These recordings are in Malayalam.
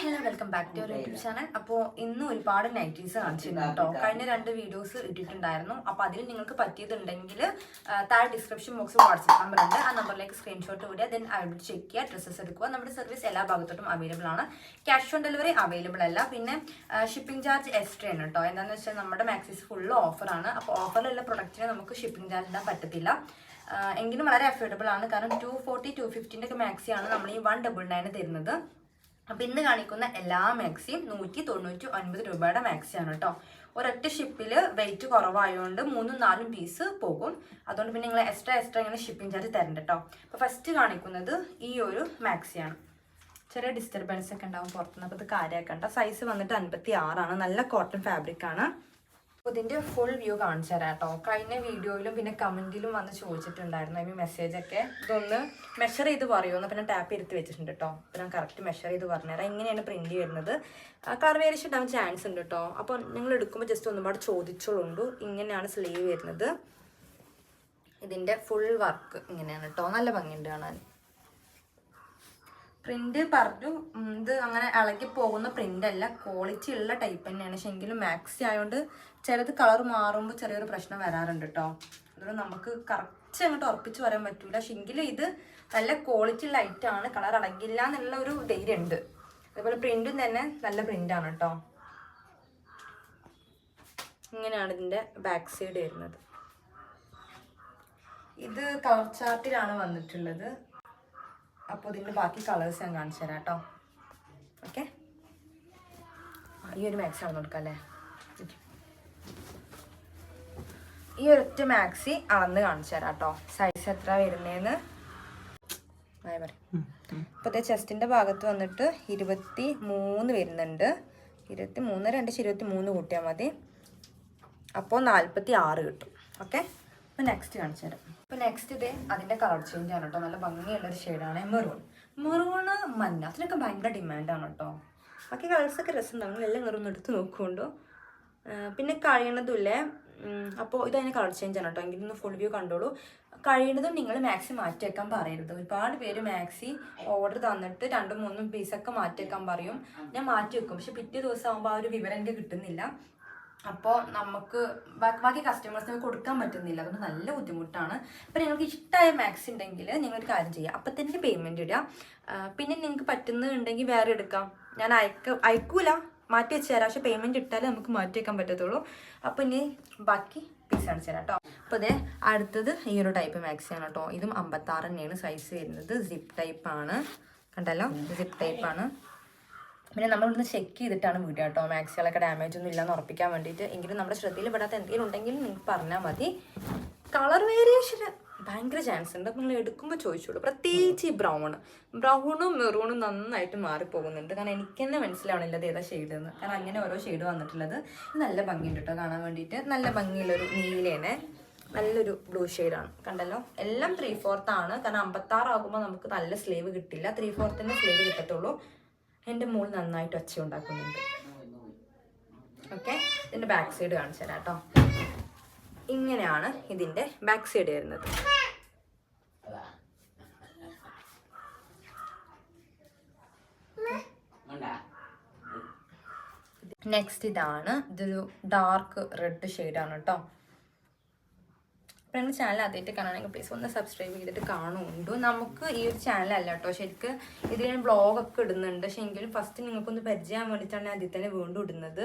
Hello welcome back to YouTube channel അപ്പോൾ ഇന്ന് ഒരുപാട് നൈറ്റീസ് കാണിച്ചിരുന്നു കേട്ടോ കഴിഞ്ഞ രണ്ട് വീഡിയോസ് ഇട്ടിട്ടുണ്ടായിരുന്നു. അപ്പോൾ അതിൽ നിങ്ങൾക്ക് പറ്റിയതുണ്ടെങ്കിൽ താഴെ ഡിസ്ക്രിപ്ഷൻ ബോക്സിൽ വാട്സപ്പ് നമ്പർ ഉണ്ട്. ആ നമ്പറിലേക്ക് സ്ക്രീൻഷോട്ട് വിടുക ദെൻ അവിടെ ചെക്ക് ചെയ്യുക ഡ്രസ്സസ് എടുക്കുക. നമ്മുടെ സർവീസ് എല്ലാ ഭാഗത്തോട്ടും അവൈലബിൾ ആണ്. ക്യാഷ് ഓൺ ഡെലിവറി അവൈലബിൾ അല്ല. പിന്നെ ഷിപ്പിംഗ് ചാർജ് എക്സ്ട്രാ ആണ് കേട്ടോ എന്താണെന്ന് വെച്ചാൽ നമ്മുടെ മാക്സിസ് ഫുള്ള് ഓഫറാണ് അപ്പോൾ ഓഫറിലുള്ള പ്രൊഡക്റ്റിന് നമുക്ക് ഷിപ്പിംഗ് ചാർജ് ഇടാൻ പറ്റത്തില്ല. എങ്കിലും വളരെ അഫോർഡബിൾ ആണ്. കാരണം ടു ഫോർട്ടി ടു ഫിഫ്റ്റിന്റെ ഒക്കെ മാക്സിയാണ് നമ്മൾ ഈ വൺ ഡബിൾ നയൻ തരുന്നത്. അപ്പം ഇന്ന് കാണിക്കുന്ന എല്ലാ മാക്സിയും നൂറ്റി തൊണ്ണൂറ്റി ഒൻപത് രൂപയുടെ മാക്സിയാണ് കേട്ടോ. ഒരൊറ്റ ഷിപ്പിൽ വെയിറ്റ് കുറവായതുകൊണ്ട് മൂന്നും നാലും പീസ് പോകും. അതുകൊണ്ട് പിന്നെ നിങ്ങൾ എക്സ്ട്രാ എക്സ്ട്രാ ഇങ്ങനെ ഷിപ്പിംഗ് ചാർജ് തരണ്ട കേട്ടോ. അപ്പോൾ ഫസ്റ്റ് കാണിക്കുന്നത് ഈ ഒരു മാക്സിയാണ് ചെറിയ ഡിസ്റ്റർബൻസ് ഒക്കെ ഉണ്ടാവും പുറത്തുനിന്ന്. അപ്പോൾ ഇത് കാര്യമാക്കണ്ട സൈസ് വന്നിട്ട് അൻപത്തി ആറാണ് നല്ല കോട്ടൺ ഫാബ്രിക് ആണ്. ഇതിന്റെ ഫുൾ വ്യൂ കാണിച്ചു തരാം കേട്ടോ കഴിഞ്ഞ വീഡിയോയിലും പിന്നെ കമന്റിലും വന്ന് ചോദിച്ചിട്ടുണ്ടായിരുന്നു. ഐ മീൻ മെസ്സേജ് ഒക്കെ ഇതൊന്ന് മെഷർ ചെയ്ത് പറയുമെന്ന് പിന്നെ ടാപ്പ് എടുത്ത് വെച്ചിട്ടുണ്ട് കേട്ടോ അപ്പോൾ ഞാൻ കറക്റ്റ് മെഷർ ചെയ്ത് പറഞ്ഞുതരാം. ഇങ്ങനെയാണ് പ്രിന്റ് വരുന്നത് കളർ ഇടാൻ ചാൻസ് ഉണ്ട് കേട്ടോ അപ്പോൾ നിങ്ങൾ എടുക്കുമ്പോൾ ജസ്റ്റ് ഒന്നുപാട് ചോദിച്ചോളൂ ഇങ്ങനെയാണ് സ്ലീവ് വരുന്നത്. ഇതിന്റെ ഫുൾ വർക്ക് ഇങ്ങനെയാണ് കേട്ടോ നല്ല ഭംഗിയുണ്ട് കാണാൻ. പ്രിന്റ് പറഞ്ഞു ഇത് അങ്ങനെ ഇളകി പോകുന്ന പ്രിന്റ് അല്ല ക്വാളിറ്റി ഉള്ള ടൈപ്പ് തന്നെയാണ്. പക്ഷെ എങ്കിലും മാക്സി ആയതുകൊണ്ട് ചിലത് കളർ മാറുമ്പോൾ ചെറിയൊരു പ്രശ്നം വരാറുണ്ട് കേട്ടോ അതുകൊണ്ട് നമുക്ക് കറക്റ്റ് അങ്ങോട്ട് ഉറപ്പിച്ച് പറയാൻ പറ്റൂല. പക്ഷെ എങ്കിലും ഇത് നല്ല ക്വാളിറ്റി ഉള്ള ഐറ്റമാണ് കളർ ഇളകില്ല എന്നുള്ള ഒരു ധൈര്യം ഉണ്ട്. അതുപോലെ പ്രിന്റും തന്നെ നല്ല പ്രിന്റ് ആണ് കേട്ടോ ഇങ്ങനെയാണ് ഇതിന്റെ ബാക്ക് സൈഡ് വരുന്നത്. ഇത് കളർ ചാർട്ടിലാണ് വന്നിട്ടുള്ളത്. അപ്പോൾ ഇതിന്റെ ബാക്കി കളേഴ്സ് ഞാൻ കാണിച്ചു തരാം കേട്ടോ. ഓക്കെ ഈ ഒരു മാക്സി അളന്ന് കൊടുക്കാം അല്ലേ? ഈ ഒരൊറ്റ മാക്സി അളന്ന് കാണിച്ചു തരാം കേട്ടോ. സൈസ് എത്ര വരുന്നതെന്ന് പറയും ചെസ്റ്റിന്റെ ഭാഗത്ത് വന്നിട്ട് ഇരുപത്തി മൂന്ന് വരുന്നുണ്ട്. ഇരുപത്തി മൂന്ന് രണ്ട് ഇരുപത്തി മൂന്ന് കൂട്ടിയാൽ മതി. അപ്പോൾ നാൽപ്പത്തി ആറ് കിട്ടും. ഓക്കെ അപ്പോൾ നെക്സ്റ്റ് കാണിച്ചു തരാം. അപ്പോൾ നെക്സ്റ്റ് ഇത് അതിന്റെ കളർ ചേഞ്ച് ആണ് കേട്ടോ. നല്ല ഭംഗിയുള്ള ഭംഗിയുള്ളൊരു ഷെയ്ഡാണ് മെറൂൺ മെറൂണ് മഞ്ഞ. അതിനൊക്കെ ഭയങ്കര ഡിമാൻഡാണ് കേട്ടോ. ബാക്കി കളേഴ്സൊക്കെ രസമുണ്ടാവും നിങ്ങൾ എല്ലാം നിറം എടുത്ത് നോക്കുകൊണ്ടു പിന്നെ കഴിയണതുമില്ലേ അപ്പോൾ ഇത് അതിന് കളർ ചേഞ്ച് ആണ് കേട്ടോ. എങ്കിലും ഒന്ന് ഫുൾ വ്യൂ കണ്ടോളൂ. കഴിയണതും നിങ്ങൾ മാക്സി മാറ്റി വെക്കാൻ പറയരുത്. ഒരുപാട് പേര് മാക്സി ഓർഡർ തന്നിട്ട് രണ്ടും മൂന്നും പീസൊക്കെ മാറ്റി വെക്കാൻ പറയും. ഞാൻ മാറ്റി വെക്കും പക്ഷെ പിറ്റേ ദിവസം ആകുമ്പോൾ ആ ഒരു വിവരം എനിക്ക് കിട്ടുന്നില്ല. അപ്പോൾ നമുക്ക് ബാക്കി കസ്റ്റമേഴ്സിന് കൊടുക്കാൻ പറ്റുന്നില്ല. അതുകൊണ്ട് നല്ല ബുദ്ധിമുട്ടാണ്. അപ്പോൾ നിങ്ങൾക്ക് ഇഷ്ടമായ മാക്സ് ഉണ്ടെങ്കിൽ നിങ്ങളൊരു കാര്യം ചെയ്യുക അപ്പം തന്നെ പേയ്മെന്റ് ഇടുക. പിന്നെ നിങ്ങൾക്ക് പറ്റുന്നുണ്ടെങ്കിൽ വേറെ എടുക്കാം. ഞാൻ അയക്ക അയക്കൂല. മാറ്റി വെച്ച് തരാം പക്ഷേ പേയ്മെന്റ് ഇട്ടാലേ നമുക്ക് മാറ്റി വെക്കാൻ പറ്റത്തുള്ളൂ. അപ്പോൾ ഇനി ബാക്കി പീസ് കാണിച്ചു തരാം കേട്ടോ അപ്പോൾ ഇതേ അടുത്തത് ഈ ഒരു ടൈപ്പ് ആണ് കേട്ടോ ഇതും അമ്പത്താറ് തന്നെയാണ് സൈസ് വരുന്നത്. സിപ്പ് ടൈപ്പാണ് കണ്ടല്ലോ? സിപ്പ് ടൈപ്പാണ് പിന്നെ നമ്മൾ ഇവിടുന്ന് ചെക്ക് ചെയ്തിട്ടാണ് വീഡിയോ കേട്ടോ. മാക്സികളൊക്കെ ഡാമേജ് ഒന്നും ഇല്ലെന്ന് ഉറപ്പിക്കാൻ വേണ്ടിയിട്ട്. എങ്കിലും നമ്മുടെ ശ്രദ്ധയിൽ പെടാത്ത എന്തെങ്കിലും ഉണ്ടെങ്കിൽ നിങ്ങൾക്ക് പറഞ്ഞാൽ മതി. കളർ വേരിയേഷൻ ഭയങ്കര ചാൻസ് ഉണ്ട്. നിങ്ങൾ എടുക്കുമ്പോൾ ചോദിച്ചോളൂ. പ്രത്യേകിച്ച് ഈ ബ്രൗൺ ബ്രൗണും മെറൂണും നന്നായിട്ട് മാറിപ്പോകുന്നുണ്ട്. കാരണം എനിക്ക് തന്നെ മനസ്സിലാവണില്ല അത് ഏതാ ഷെയ്ഡ് എന്ന്. കാരണം അങ്ങനെ ഓരോ ഷെയ്ഡ് വന്നിട്ടുള്ളത്. നല്ല ഭംഗിയുണ്ട് കേട്ടോ കാണാൻ വേണ്ടിയിട്ട്. നല്ല ഭംഗിയുള്ളൊരു നീലേനെ നല്ലൊരു ബ്ലൂ ആണ്. കണ്ടല്ലോ? എല്ലാം ത്രീ ഫോർത്ത് ആണ്. കാരണം അമ്പത്താറാകുമ്പോൾ നമുക്ക് നല്ല സ്ലീവ് കിട്ടില്ല. ത്രീ ഫോർത്തിന്റെ സ്ലീവ് കിട്ടത്തുള്ളൂ. എന്റെ മോൾ നന്നായിട്ട് ഒച്ച ഉണ്ടാക്കുന്നുണ്ട്. ഓക്കെ ഇതിന്റെ ബാക്ക് സൈഡ് കാണിച്ചു തരാം കേട്ടോ ഇങ്ങനെയാണ് ഇതിന്റെ ബാക്ക് സൈഡ് വരുന്നത്. നെക്സ്റ്റ് ഇതാണ് ഇതൊരു ഡാർക്ക് റെഡ് ഷെയ്ഡാണ് കേട്ടോ അപ്പോൾ നിങ്ങൾ ചാനൽ ആദ്യമായിട്ട് കാണണമെങ്കിൽ പ്ലീസ് ഒന്ന് സബ്സ്ക്രൈബ് ചെയ്തിട്ട് കാണുന്നുണ്ട് നമുക്ക് ഈ ഒരു ചാനലല്ല കേട്ടോ ശരിക്ക് ഇതിൽ ഞാൻ വ്ളോഗൊക്കെ ഇടുന്നുണ്ട്. പക്ഷേ എങ്കിലും ഫസ്റ്റ് നിങ്ങൾക്കൊന്ന് പരിചയം വേണ്ടിയിട്ടാണ് അതിൽ തന്നെ വീണ്ടും ഇടുന്നത്.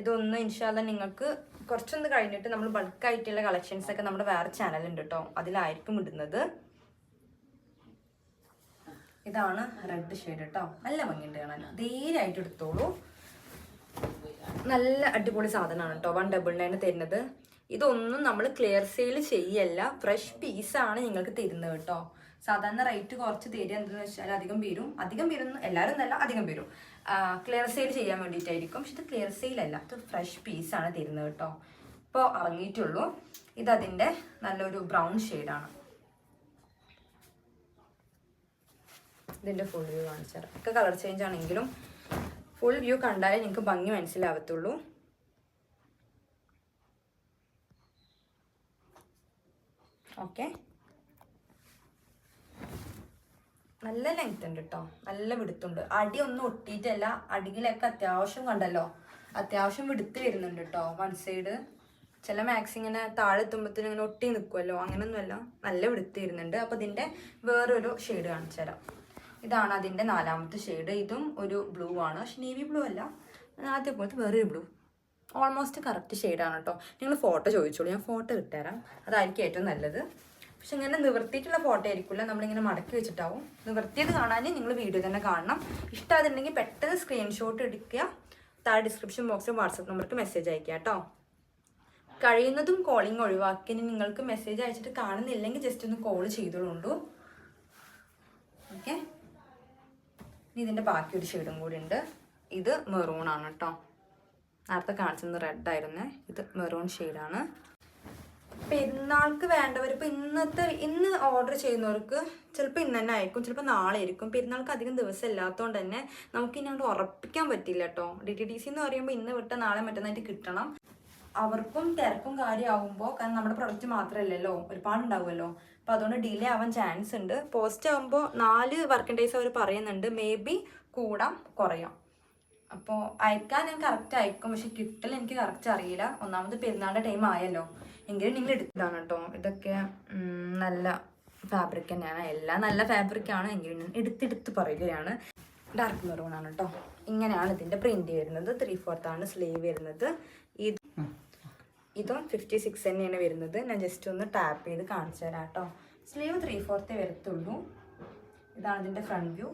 ഇതൊന്ന് ഇൻഷാല്ല നിങ്ങൾക്ക് കുറച്ചൊന്ന് കഴിഞ്ഞിട്ട് നമ്മൾ ബൾക്കായിട്ടുള്ള കളക്ഷൻസ് ഒക്കെ നമ്മുടെ വേറെ ചാനലുണ്ട് കേട്ടോ അതിലായിരിക്കും ഇടുന്നത്. ഇതാണ് റെഡ് ഷെയ്ഡ് കേട്ടോ നല്ല ഭംഗിയുണ്ട് കാണാൻ. ധീരായിട്ട് എടുത്തോളൂ. നല്ല അടിപൊളി സാധനമാണ് കേട്ടോ വൺ ഡബിൾ നയൻ തരുന്നത്. ഇതൊന്നും നമ്മൾ ക്ലിയർ സെയിൽ ചെയ്യല്ല. ഫ്രഷ് പീസ് ആണ് നിങ്ങൾക്ക് തരുന്നത് കേട്ടോ. സാധാരണ റേറ്റ് കുറച്ച് തരിക എന്താണെന്ന് വെച്ചാൽ അധികം പേരും അധികം പേരും എല്ലാവരും എന്നല്ല അധികം പേരും ക്ലിയർ സെയിൽ ചെയ്യാൻ വേണ്ടിയിട്ടായിരിക്കും. പക്ഷെ ഇത് ക്ലിയർ സെയിൽ അല്ല. ഇത് ഫ്രഷ് പീസ് ആണ് തരുന്നത് കേട്ടോ. ഇപ്പോൾ ഇറങ്ങിയിട്ടുള്ളൂ. ഇതതിന്റെ നല്ലൊരു ബ്രൗൺ ഷെയ്ഡാണ് ഇതിന്റെ ഫുൾ വ്യൂ കാണിച്ചു തരാം ഒക്കെ കളർ ചേഞ്ച് ആണെങ്കിലും ഫുൾ വ്യൂ കണ്ടാലേ നിങ്ങൾക്ക് ഭംഗി മനസ്സിലാവത്തുള്ളൂ. ഓക്കെ. നല്ല ലെങ്ത് ഉണ്ട് കേട്ടോ നല്ല വിടുത്തുണ്ട്. അടി ഒന്നും ഒട്ടിയിട്ടല്ല. അടിയിലൊക്കെ അത്യാവശ്യം കണ്ടല്ലോ. അത്യാവശ്യം വിടുത്ത് വരുന്നുണ്ട് കേട്ടോ വൺ സൈഡ് ചില മാക്സ് ഇങ്ങനെ താഴെ എത്തുമ്പോഴത്തേനും ഇങ്ങനെ ഒട്ടി നിൽക്കുമല്ലോ അങ്ങനെയൊന്നുമല്ല നല്ല വിടുത്ത് വരുന്നുണ്ട്. അപ്പോൾ ഇതിന്റെ വേറൊരു ഷെയ്ഡ് കാണിച്ചു തരാം. ഇതാണ് അതിന്റെ നാലാമത്തെ ഷെയ്ഡ് ഇതും ഒരു ബ്ലൂ ആണ്. പക്ഷെ നേവി ബ്ലൂ അല്ല. ആദ്യം പോലത്തെ വേറൊരു ബ്ലൂ ഓൾമോസ്റ്റ് കറക്റ്റ് ഷെയ്ഡാണ് കേട്ടോ നിങ്ങൾ ഫോട്ടോ ചോദിച്ചോളൂ. ഞാൻ ഫോട്ടോ ഇട്ടുതരാം അതായിരിക്കും ഏറ്റവും നല്ലത്. പക്ഷെ ഇങ്ങനെ നിവർത്തിയിട്ടുള്ള ഫോട്ടോ ആയിരിക്കില്ല നമ്മളിങ്ങനെ മടക്കി വെച്ചിട്ടാവും. നിവർത്തിയത് കാണാൻ നിങ്ങൾ വീഡിയോ തന്നെ കാണണം. ഇഷ്ടമായിട്ടുണ്ടെങ്കിൽ പെട്ടെന്ന് സ്ക്രീൻഷോട്ട് എടുക്കുക. താഴെ ഡിസ്ക്രിപ്ഷൻ ബോക്സിൽ വാട്സപ്പ് നമ്പർക്ക് മെസ്സേജ് അയക്കുക കേട്ടോ കഴിയുന്നതും കോളിംഗ് ഒഴിവാക്കി. നിങ്ങൾക്ക് മെസ്സേജ് അയച്ചിട്ട് കാണുന്നില്ലെങ്കിൽ ജസ്റ്റ് ഒന്ന് കോൾ ചെയ്തോളൂ ഓക്കെ ഇതിന്റെ ബാക്കി ഒരു ഷെയ്ഡും കൂടി ഉണ്ട്. ഇത് മെറൂൺ ആണ് കേട്ടോ നേരത്തെ കാണിച്ചത് റെഡ് ആയിരുന്നേ. ഇത് മെറൂൺ ഷെയ്ഡാണ് പെരുന്നാൾക്ക് വേണ്ടവർ ഇപ്പോൾ ഇന്നത്തെ ഇന്ന് ഓർഡർ ചെയ്യുന്നവർക്ക് ചിലപ്പോൾ ഇന്ന് തന്നെ ആയിരിക്കും ചിലപ്പോൾ നാളെ ആയിരിക്കും. പെരുന്നാൾക്ക് അധികം ദിവസം ഇല്ലാത്തതുകൊണ്ട് തന്നെ നമുക്ക് ഇനി അങ്ങോട്ട് ഉറപ്പിക്കാൻ പറ്റില്ല കേട്ടോ ഡി ടി ടി സി എന്ന് പറയുമ്പോൾ ഇന്ന് വിട്ട നാളെ മറ്റന്നായിട്ട് കിട്ടണം. അവർക്കും തിരക്കും കാര്യമാകുമ്പോൾ കാരണം നമ്മുടെ പ്രൊഡക്റ്റ് മാത്രമല്ലല്ലോ ഒരുപാട് ഉണ്ടാവുമല്ലോ അപ്പോൾ അതുകൊണ്ട് ഡിലേ ആവാൻ ചാൻസ് ഉണ്ട്. പോസ്റ്റ് ആകുമ്പോൾ നാല് വർക്കിംഗ് ഡേയ്സ് അവർ പറയുന്നുണ്ട്. മേ ബി കൂടാം കുറയാം. അപ്പോൾ അയക്കാൻ ഞാൻ കറക്റ്റ് അയക്കും. പക്ഷെ കിട്ടൽ എനിക്ക് കറക്റ്റ് അറിയില്ല. ഒന്നാമത് പെരുന്നാളിന്റെ ടൈം ആയല്ലോ. എങ്കിലും നിങ്ങൾ എടുത്തതാണ് കേട്ടോ ഇതൊക്കെ നല്ല ഫാബ്രിക് തന്നെയാണ്. എല്ലാം നല്ല ഫാബ്രിക് ആണ്. എങ്കിലും ഞാൻ എടുത്തെടുത്ത് പറയുകയാണ്. ഡാർക്ക് മെറൂൺ ആണ് കേട്ടോ ഇങ്ങനെയാണ് ഇതിന്റെ പ്രിന്റ് വരുന്നത്. ത്രീ ഫോർത്ത് ആണ് സ്ലീവ് വരുന്നത്. ഇത് ഇതും ഫിഫ്റ്റി സിക്സ് തന്നെയാണ് വരുന്നത്. ഞാൻ ജസ്റ്റ് ഒന്ന് ടാപ്പ് ചെയ്ത് കാണിച്ചു തരാം കേട്ടോ സ്ലീവ് ത്രീ ഫോർത്തേ വരത്തുള്ളൂ. ഇതാണ് ഇതിന്റെ ഫ്രണ്ട് വ്യൂ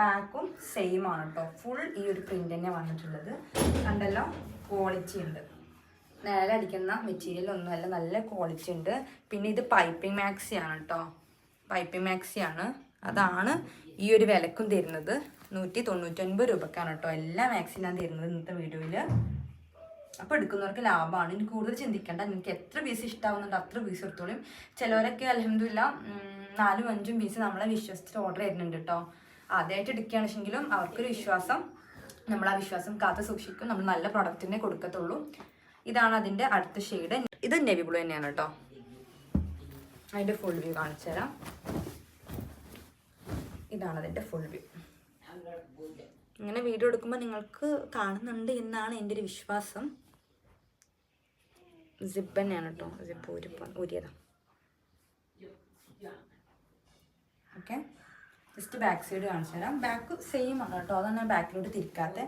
ബാക്കും സെയിം ആണ് കേട്ടോ ഫുൾ ഈ ഒരു പ്രിന്റ് തന്നെ വന്നിട്ടുള്ളത്. കണ്ടല്ലോ? ക്വാളിറ്റി ഉണ്ട്. നേരെ അടിക്കുന്ന മെറ്റീരിയൽ ഒന്നുമല്ല നല്ല ക്വാളിറ്റി ഉണ്ട്. പിന്നെ ഇത് പൈപ്പിംഗ് മാക്സി ആണ് കേട്ടോ പൈപ്പിംഗ് മാക്സി ആണ്. അതാണ് ഈ ഒരു വിലക്കും തരുന്നത്. നൂറ്റി തൊണ്ണൂറ്റൊൻപത് രൂപക്കാണ് കേട്ടോ എല്ലാ മാക്സിയും ഞാൻ തരുന്നത് ഇന്നത്തെ വീഡിയോയിൽ അപ്പോൾ എടുക്കുന്നവർക്ക് ലാഭമാണ് ഇനി കൂടുതൽ ചിന്തിക്കേണ്ട. നിങ്ങൾക്ക് എത്ര പീസ് ഇഷ്ടാവുന്നുണ്ട് അത്ര പീസ് എടുത്തോളും. ചിലവരൊക്കെ അലഹമില്ല നാലും അഞ്ചും പീസ് നമ്മളെ വിശ്വസിച്ചിട്ട് ഓർഡർ ചെയ്യുന്നുണ്ട് കേട്ടോ ആദ്യമായിട്ട് എടുക്കുകയാണെങ്കിലും അവർക്കൊരു വിശ്വാസം നമ്മൾ ആ വിശ്വാസം കാത്തു സൂക്ഷിക്കും. നമ്മൾ നല്ല പ്രൊഡക്റ്റിനെ കൊടുക്കത്തുള്ളൂ. ഇതാണ് അതിന്റെ അടുത്ത ഷെയ്ഡ് ഇത് നെവി ബ്ലൂ തന്നെയാണ് കേട്ടോ. അതിന്റെ ഫുൾ വ്യൂ കാണിച്ചു തരാം ഇതാണ് അതിന്റെ ഫുൾ വ്യൂ ഇങ്ങനെ വീഡിയോ എടുക്കുമ്പോൾ നിങ്ങൾക്ക് കാണുന്നുണ്ട് എന്നാണ് എന്റെ ഒരു വിശ്വാസം. സിബ് തന്നെയാണ് കേട്ടോ. സിബ് ഊരി ഊരിയതാ. ഓക്കെ ജസ്റ്റ് ബാക്ക് സൈഡ് കാണിച്ചു തരാം. ബാക്ക് സെയിം ആണ് കേട്ടോ. അതാണ് ബാക്കിലോട്ട് തിരിക്കാത്ത.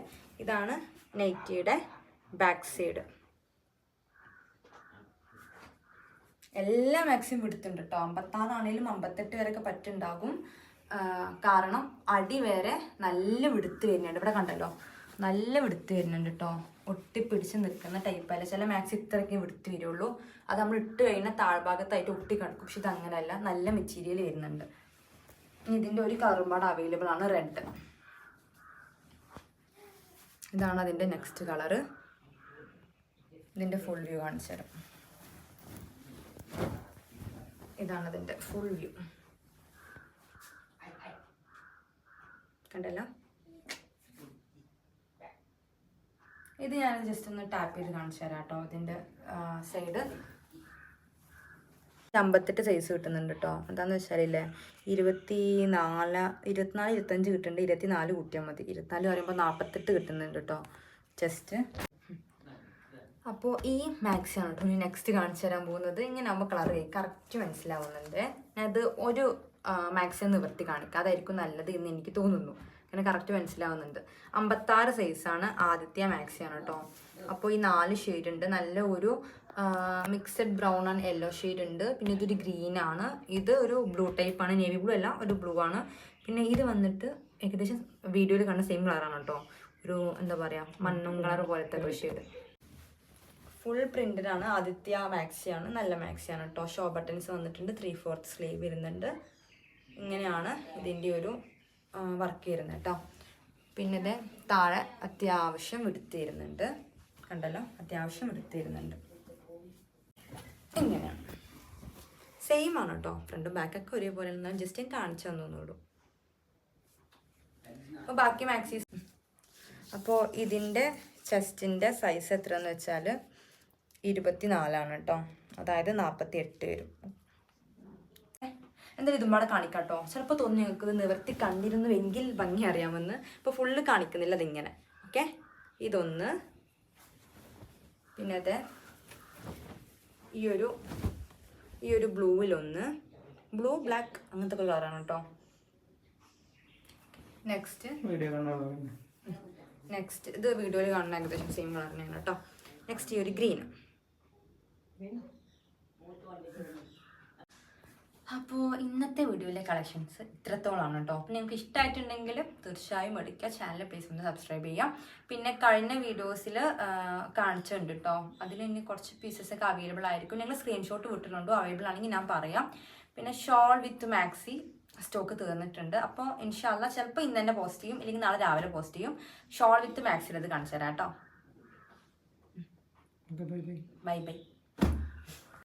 ഇതാണ് നൈറ്റിയുടെ ബാക്ക് സൈഡ് എല്ലാ മാക്സിമം വിടുത്തുണ്ട് കേട്ടോ. അമ്പത്താറാണേലും അമ്പത്തെട്ട് വരെയൊക്കെ പറ്റുണ്ടാകും കാരണം അടി വരെ നല്ല വിടുത്ത് വരുന്നുണ്ട്. ഇവിടെ കണ്ടല്ലോ. നല്ല വിടുത്ത് വരുന്നുണ്ട് കേട്ടോ. ഒട്ടിപ്പിടിച്ച് നിൽക്കുന്ന ടൈപ്പല്ല ചില മാക്സ് ഇത്രയ്ക്ക് വിടുത്ത് വരുള്ളൂ. അത് നമ്മൾ ഇട്ട് കഴിഞ്ഞാൽ താഴ്ഭാഗത്തായിട്ട് ഒട്ടി കിടക്കും. പക്ഷെ ഇത് അങ്ങനെയല്ല. നല്ല മെറ്റീരിയൽ വരുന്നുണ്ട്. ഇതിന്റെ ഒരു കറുമ്പാട് അവൈലബിൾ ആണ് റെഡ് ഇതാണ് അതിന്റെ നെക്സ്റ്റ് കളർ ഇതിന്റെ ഫുൾ വ്യൂ കാണിച്ചു തരാം. ഇതാണ് അതിന്റെ ഫുൾ വ്യൂ കണ്ടല്ലോ? ഇത് ഞാൻ ജസ്റ്റ് ഒന്ന് ടാപ്പ് ചെയ്ത് കാണിച്ചു തരാം കേട്ടോ ഇതിന്റെ സൈഡ് അമ്പത്തെട്ട് സൈസ് കിട്ടുന്നുണ്ട് കേട്ടോ എന്താണെന്ന് വെച്ചാലില്ലേ ഇരുപത്തി നാല് ഇരുപത്തിനാല് ഇരുപത്തഞ്ച് കിട്ടുന്നുണ്ട് ഇരുപത്തി നാല് കൂട്ടിയാൽ മതി. ഇരുപത്തിനാല് പറയുമ്പോൾ നാൽപ്പത്തെട്ട് കിട്ടുന്നുണ്ട് കേട്ടോ ജസ്റ്റ് അപ്പോൾ ഈ മാക്സി കേട്ടോ. ഇനി നെക്സ്റ്റ് കാണിച്ചു തരാൻ പോകുന്നത്. ഇങ്ങനെ ആകുമ്പോൾ കളർ കറക്റ്റ് മനസ്സിലാവുന്നുണ്ട്. അത് ഒരു മാക്സിമം നിവർത്തി കാണിക്കുക അതായിരിക്കും നല്ലത് എന്ന് എനിക്ക് തോന്നുന്നു. അങ്ങനെ കറക്റ്റ് മനസ്സിലാവുന്നുണ്ട്. അമ്പത്താറ് സൈസാണ് ആദ്യത്തെ മാക്സിയാണ് കേട്ടോ. അപ്പോൾ ഈ നാല് ഷെയ്ഡ് ഉണ്ട്. നല്ല ഒരു mixed brown and yellow shade ഉണ്ട്. പിന്നെ ഇതൊരു ഗ്രീൻ ആണ്. ഇത് ഒരു ബ്ലൂ ടൈപ്പ് ആണ്. നേവി ബ്ലൂ അല്ല ഒരു ബ്ലൂ ആണ്. പിന്നെ ഇത് വന്നിട്ട് ഏകദേശം വീഡിയോയിൽ കണ്ട സെയിം കളറാണ് കേട്ടോ ഒരു എന്താ പറയുക മണ്ണും കളർ പോലത്തെ ഒരു ഷെയ്ഡ് ഫുൾ പ്രിന്റഡ് ആണ്. ആദിത്യ മാക്സിയാണ് നല്ല മാക്സിയാണ് കേട്ടോ ഷോ ബട്ടൺസ് വന്നിട്ടുണ്ട്. ത്രീ ഫോർത്ത് സ്ലീവ് വരുന്നുണ്ട്. ഇങ്ങനെയാണ് ഇതിന്റെ ഒരു വർക്ക് വരുന്നത് കേട്ടോ പിന്നെ ഇത് താഴെ അത്യാവശ്യം എടുത്തിരുന്നുണ്ട് കണ്ടല്ലോ? അത്യാവശ്യം എടുത്ത് തരുന്നുണ്ട് ഇങ്ങനെയാണ്. സെയിം ആണ് കേട്ടോ ഫ്രണ്ടും ബാക്കൊക്കെ ഒരേപോലെ എന്നാൽ ജസ്റ്റ് ഞാൻ കാണിച്ചു തന്നോളൂ അപ്പോൾ ബാക്കി മാക്സീസ് അപ്പോൾ ഇതിന്റെ ചെസ്റ്റിന്റെ സൈസ് എത്രയെന്ന് വെച്ചാൽ ഇരുപത്തി നാലാണ് കേട്ടോ അതായത് നാൽപ്പത്തി എട്ട് വരും. എന്തായാലും ഇതും കാണിക്കാം കേട്ടോ ചിലപ്പോൾ തോന്നി നിങ്ങൾക്ക് ഇത് നിവർത്തി കണ്ടിരുന്നുവെങ്കിൽ ഭംഗി അറിയാമെന്ന്. ഇപ്പോൾ ഫുള്ള് കാണിക്കുന്നില്ല അതിങ്ങനെ ഓക്കെ ഇതൊന്ന്. പിന്നെ അത് ഈ ഒരു ഈ ഒരു ബ്ലൂവിലൊന്ന് ബ്ലൂ ബ്ലാക്ക് അങ്ങനത്തെ കളറാണ് കേട്ടോ. നെക്സ്റ്റ് നെക്സ്റ്റ് ഇത് വീഡിയോയിൽ കാണുന്ന ഏകദേശം സെയിം കളർ തന്നെയാണ് കേട്ടോ. നെക്സ്റ്റ് ഈ ഒരു ഗ്രീൻ. അപ്പോൾ ഇന്നത്തെ വീഡിയോയിലെ കളക്ഷൻസ് ഇത്രത്തോളമാണ് കേട്ടോ നിങ്ങൾക്ക് ഇഷ്ടമായിട്ടുണ്ടെങ്കിൽ തീർച്ചയായും എടുക്കുക. ചാനൽ പ്ലീസ് ഒന്ന് സബ്സ്ക്രൈബ് ചെയ്യാം പിന്നെ കഴിഞ്ഞ വീഡിയോസിൽ കാണിച്ചിട്ടുണ്ട് കേട്ടോ അതിൽ ഇനി കുറച്ച് പീസസ് ഒക്കെ അവൈലബിൾ ആയിരിക്കും. നിങ്ങൾ സ്ക്രീൻഷോട്ട് വിട്ടിട്ടുണ്ടോ? അവൈലബിൾ ആണെങ്കിൽ ഞാൻ പറയാം. പിന്നെ ഷോൾ വിത്ത് മാക്സി സ്റ്റോക്ക് തീർന്നിട്ടുണ്ട്. അപ്പോൾ ഇൻഷാല്ല ചിലപ്പോൾ ഇന്ന് തന്നെ പോസ്റ്റ് ചെയ്യും. ഇല്ലെങ്കിൽ നാളെ രാവിലെ പോസ്റ്റ് ചെയ്യും. ഷോൾ വിത്ത് മാക്സിൽ അത് കാണിച്ചു തരാം കേട്ടോ ബൈ ബൈ